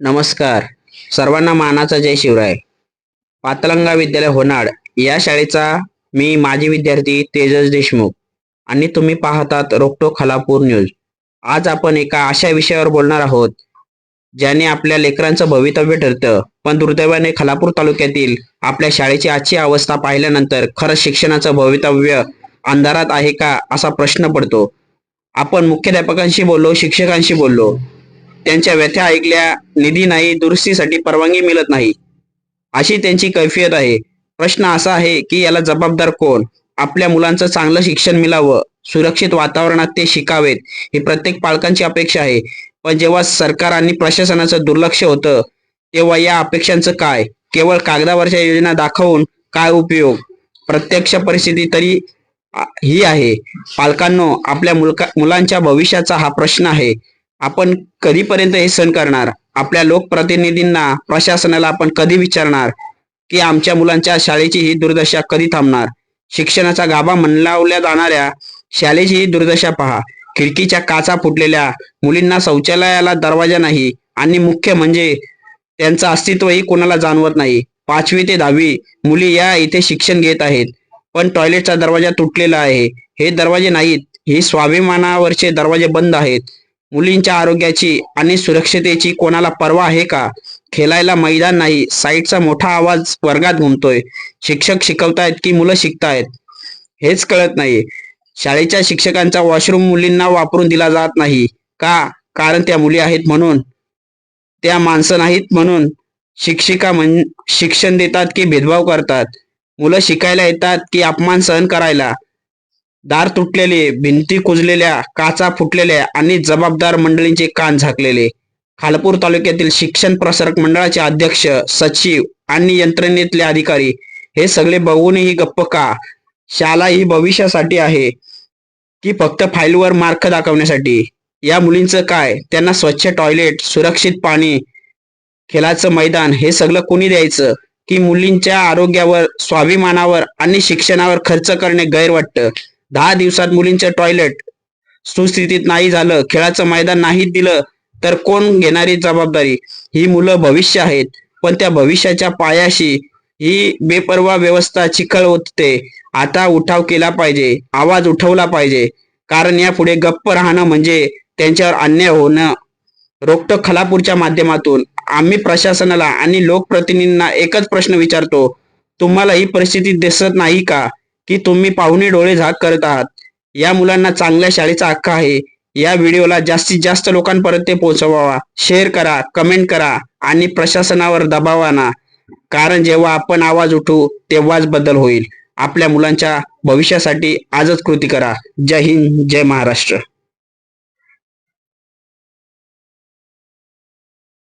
नमस्कार. सर्वांना मानाचा जय शिवराय. पातलंगा विद्यालय होनाड या शाळेचा मी माजी विद्यार्थी तेजस देशमुख आणि तुम्ही पाहतात रोकटो खालापूर न्यूज. आज आपण एका अशा विषयावर बोलणार आहोत ज्याने आपल्या लेकरांचं भवितव्य ठरतं. पण दुर्दैवाने खालापूर तालुक्यातील आपल्या शाळेची आजची अवस्था पाहिल्यानंतर खरंच शिक्षणाचं भवितव्य अंधारात आहे का असा प्रश्न पडतो. आपण मुख्याध्यापकांशी बोललो शिक्षकांशी बोललो. त्यांच्या व्यथ्या ऐकल्या निधी नाही दुरुस्तीसाठी परवानगी मिळत नाही. अशी त्यांची कैफियत आहे. प्रश्न असा आहे की याला जबाबदार कोण? आपल्या मुलांचं चांगलं शिक्षण मिळावं सुरक्षित वातावरणात ते शिकावेत ही प्रत्येक पालकांची अपेक्षा आहे. पण जेव्हा सरकार आणि प्रशासनाचं दुर्लक्ष होतं तेव्हा या अपेक्षांचं काय? केवळ कागदावरच्या योजना दाखवून काय उपयोग? प्रत्यक्ष परिस्थिती तरी ही आहे. पालकांनो आपल्या मुलका मुलांच्या भविष्याचा हा प्रश्न आहे. आपण कधीपर्यंत हे सण करणार? आपल्या लोकप्रतिनिधींना प्रशासनाला आपण कधी विचारणार? की आमच्या मुलांच्या शाळेची ही दुर्दशा कधी थांबणार? शिक्षणाचा गाभा म्हणलावल्या जाणाऱ्या शाळेची ही दुर्दशा पहा. खिडकीच्या काचा फुटलेल्या मुलींना शौचालयाला दरवाजा नाही आणि मुख्य म्हणजे त्यांचं अस्तित्वही कोणाला जाणवत नाही. पाचवी ते दहावी मुली या इथे शिक्षण घेत आहेत. पण टॉयलेटचा दरवाजा तुटलेला आहे. हे दरवाजे नाहीत. हे स्वाभिमानावरचे दरवाजे बंद आहेत. मुलींच्या आरोग्याची आणि सुरक्षतेची कोणाला पर्वा आहे का? खेळायला मैदान नाही साईटचा मोठा आवाज वर्गात घुमतोय. शिक्षक शिकवतायत की मुलं शिकतायत? हेच कळत नाही. शाळेच्या शिक्षकांचा वॉशरूम मुलींना वापरून दिला जात नाही. का? कारण त्या मुली आहेत म्हणून. त्या माणसं नाहीत म्हणून. शिक्षिका म्हण शिक्षण देतात की भेदभाव करतात. मुलं शिकायला येतात की अपमान सहन करायला. दार तुटलेले भिंती कुजलेल्या काचा फुटलेल्या आणि जबाबदार मंडळींचे कान झाकलेले. खालपूर तालुक्यातील शिक्षण प्रसारक मंडळाचे अध्यक्ष सचिव आणि यंत्रणेतले अधिकारी हे सगळे बघूनही गप्प का? शाला ही भविष्यासाठी आहे की फक्त फाईलवर मार्क दाखवण्यासाठी? या मुलींचं काय? त्यांना स्वच्छ टॉयलेट सुरक्षित पाणी खेळाचं मैदान हे सगळं कोणी द्यायचं? की मुलींच्या आरोग्यावर स्वाभिमानावर आणि शिक्षणावर खर्च करणे गैर वाटतं दहा दिवसात मुलींचं टॉयलेट सुस्थितीत नाही झालं खेळाचं मैदान नाही दिलं तर कोण घेणारी जबाबदारी? ही मुलं भविष्य आहेत पण त्या भविष्याच्या पायाशी ही बेपर्वा व्यवस्था चिखल होते आता उठाव केला पाहिजे आवाज उठवला पाहिजे. कारण यापुढे गप्प राहणं म्हणजे त्यांच्यावर अन्याय होणं. रोकटो खलापूरच्या माध्यमातून आम्ही प्रशासनाला आणि लोकप्रतिनिधींना एकच प्रश्न विचारतो तुम्हाला ही परिस्थिती दिसत नाही का? की तुम्ही पाहुणे डोळे झाक करत आहात. या मुलांना चांगल्या शाळेचा हक्क आहे. या व्हिडिओला जास्तीत जास्त लोकांपर्यंत पोहोचवावा. शेअर करा कमेंट करा आणि प्रशासनावर दबाव आणा. कारण जेव्हा आपण आवाज उठू तेव्हाच बदल होईल. आपल्या मुलांच्या भविष्यासाठी आजच कृती करा. जय हिंद जय महाराष्ट्र.